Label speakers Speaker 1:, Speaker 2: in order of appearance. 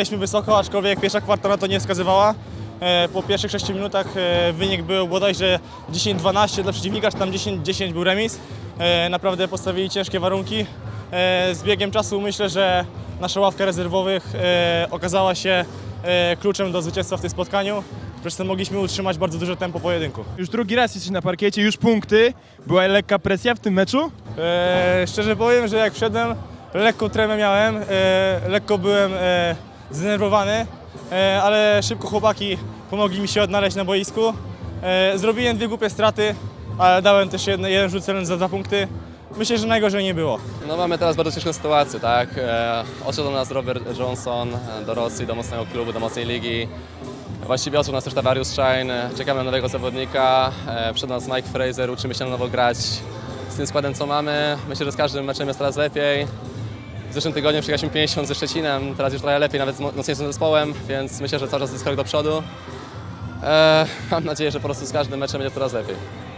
Speaker 1: Byliśmy wysoko, aczkolwiek pierwsza kwarta na to nie wskazywała. E, Po pierwszych 6 minutach e, wynik był bodajże 10-12 dla przeciwnika, czy tam 10-10 był remis. E, Naprawdę postawili ciężkie warunki. Z biegiem czasu myślę, że nasza ławka rezerwowych okazała się kluczem do zwycięstwa w tym spotkaniu. Przez to mogliśmy utrzymać bardzo duże tempo pojedynku.
Speaker 2: Już drugi raz jesteś na parkiecie, już punkty. Była lekka presja w tym meczu?
Speaker 1: E, szczerze powiem, że jak wszedłem, lekką tremę miałem, e, lekko byłem e, zdenerwowany, e, ale szybko chłopaki pomogli mi się odnaleźć na boisku. E, zrobiłem dwie głupie straty, ale dałem też jedne, jeden rzut celny za dwa punkty. Myślę, że najgorzej nie było.
Speaker 3: No mamy teraz bardzo ciężką sytuację, tak? E, odszedł do nas Robert Johnson do Rosji, do mocnego klubu, do mocnej ligi. Właściwie odszedł nas też Tavarius Shine, czekamy na nowego zawodnika. Przed nas Mike Fraser, uczymy się na nowo grać z tym składem, co mamy. Myślę, że z każdym meczem jest coraz lepiej. W zeszłym tygodniu przegraliśmy 50 ze Szczecinem, teraz już trochę lepiej, nawet z mo- mocniejszym zespołem, więc myślę, że cały czas jest krok do przodu. E, mam nadzieję, że po prostu z każdym meczem będzie coraz lepiej.